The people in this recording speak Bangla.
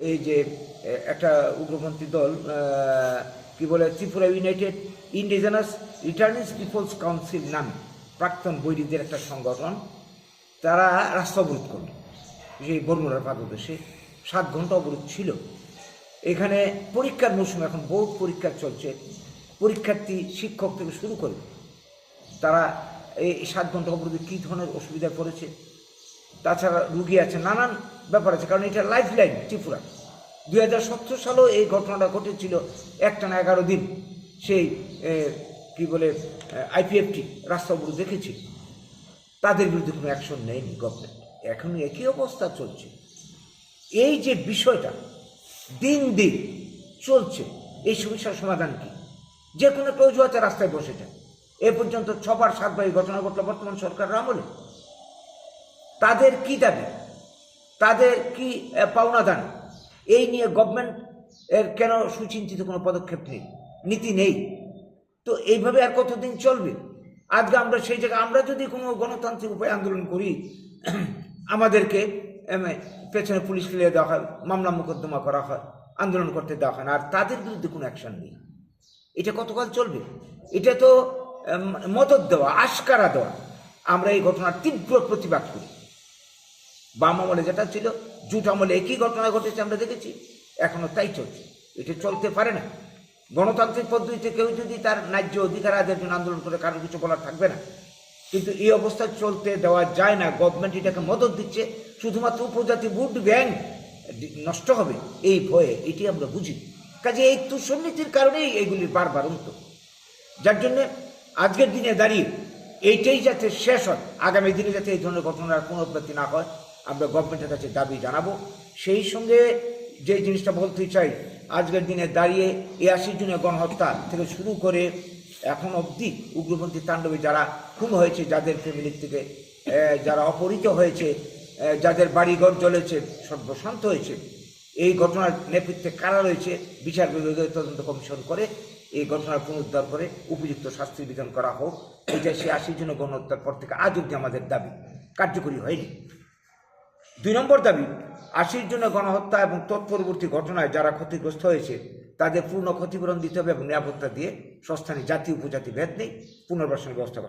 এই যে একটা উগ্রপন্থী দল কি বলে, Tripura United Indigenous Returnees People's Council নামে প্রাক্তন বৈরীদের একটা সংগঠন, তারা রাস্তা অবরোধ করল। সেই বর্মুরার পাদদেশে সাত ঘণ্টা অবরোধ ছিল। এখানে পরীক্ষার মৌসুম এখন, বোর্ড পরীক্ষা চলছে। পরীক্ষার্থী, শিক্ষক থেকে শুরু করে তারা এই সাত ঘণ্টা অবরোধে কী ধরনের অসুবিধায় পড়েছে? তাছাড়া রুগী আছে, নানান ব্যাপার আছে, কারণ এটা লাইফ লাইন ত্রিপুরা। দুই হাজার সতেরো সালেও এই ঘটনাটা ঘটেছিল একটানা এগারো দিন। সেই কি বলে আইপিএফটি রাস্তা অবরোধ দেখেছি। তাদের বিরুদ্ধে কোনো অ্যাকশন নেয়নি গভর্নমেন্ট এখন একই অবস্থা চলছে। এই যে বিষয়টা, দিন দিন চলছে, এই সমস্যার সমাধান কি? যে কোনো একটা অজুহাতে রাস্তায় বসেছে এ পর্যন্ত ছবার, সাতবার এই ঘটনা ঘটলো বর্তমান সরকারের আমলে। তাদের কি দাবি? তাদের কি পাওনা দান? এই নিয়ে গভর্নমেন্ট এর কেন সুচিন্তিত কোনো পদক্ষেপ নেই? নীতি নেই। তো এইভাবে আর কতদিন চলবে? আজকে আমরা সেই জায়গায়, আমরা যদি কোনো গণতান্ত্রিক উপায়ে আন্দোলন করি, আমাদেরকে পেছনে পুলিশ ফেলে দেওয়া হয়, মামলা মোকদ্দমা করা হয়, আন্দোলন করতে দেওয়া হয় না। আর তাদের বিরুদ্ধে কোনো অ্যাকশন নেই। এটা কতকাল চলবে? এটা তো মদত দেওয়া, আশকারা দেওয়া। আমরা এই ঘটনার তীব্র প্রতিবাদ করি। বাম আমলে যেটা ছিল, জুট আমলে একই ঘটনা ঘটেছে, আমরা দেখেছি। এখনও তাই চলছে। এটা চলতে পারে না। গণতান্ত্রিক পদ্ধতিতে কেউ যদি তার ন্যায্য অধিকার আদের জন্য আন্দোলন করে কারোর কিছু বলার থাকবে না। কিন্তু এই অবস্থা চলতে দেওয়া যায় না। গভর্নমেন্ট এটাকে মদত দিচ্ছে। শুধুমাত্র উপজাতি ভোট ব্যাংক নষ্ট হবে এই ভয়ে, এটি আমরা বুঝি। কাজে এই তুষনীতির কারণেই এইগুলি বারবার উন্ত যার জন্য আজকের দিনে দাঁড়িয়ে এইটাই যাতে শেষ হয়। আগামী দিনে যাতে এই ধরনের ঘটনার পুনরাবৃত্তি না হয় আমরা গভর্নমেন্টের কাছে দাবি জানাব। সেই সঙ্গে যে জিনিসটা বলতে চাই, আজকের দিনে দাঁড়িয়ে এই আশি জনের গণহত্যা থেকে শুরু করে এখন অবধি উগ্রপন্থী তাণ্ডবে যারা খুন হয়েছে, যাদের ফ্যামিলির থেকে যারা অপহৃত হয়েছে যাদের বাড়িঘর জ্বলেছে, সর্বশান্ত হয়েছে। এই ঘটনার নেতৃত্বে কারা রয়েছে, বিচার বিভাগীয় তদন্ত কমিশন করে এই ঘটনার পুনরুদ্ধার করে উপযুক্ত শাস্তি বিধান করা হোক। এটা সে আশি জন গণহত্যার পর থেকে আজ অব্দি আমাদের দাবি। কার্যকরী হয়নি। দুই নম্বর দাবি, আশির জন্য গণহত্যা এবং তৎপরবর্তী ঘটনায় যারা ক্ষতিগ্রস্ত হয়েছে, তাদের পূর্ণ ক্ষতিপূরণ দিতে হবে এবং নিরাপত্তা দিয়ে সস্থানে জাতি উপজাতি ভেদ নেই, পুনর্বাসনের ব্যবস্থা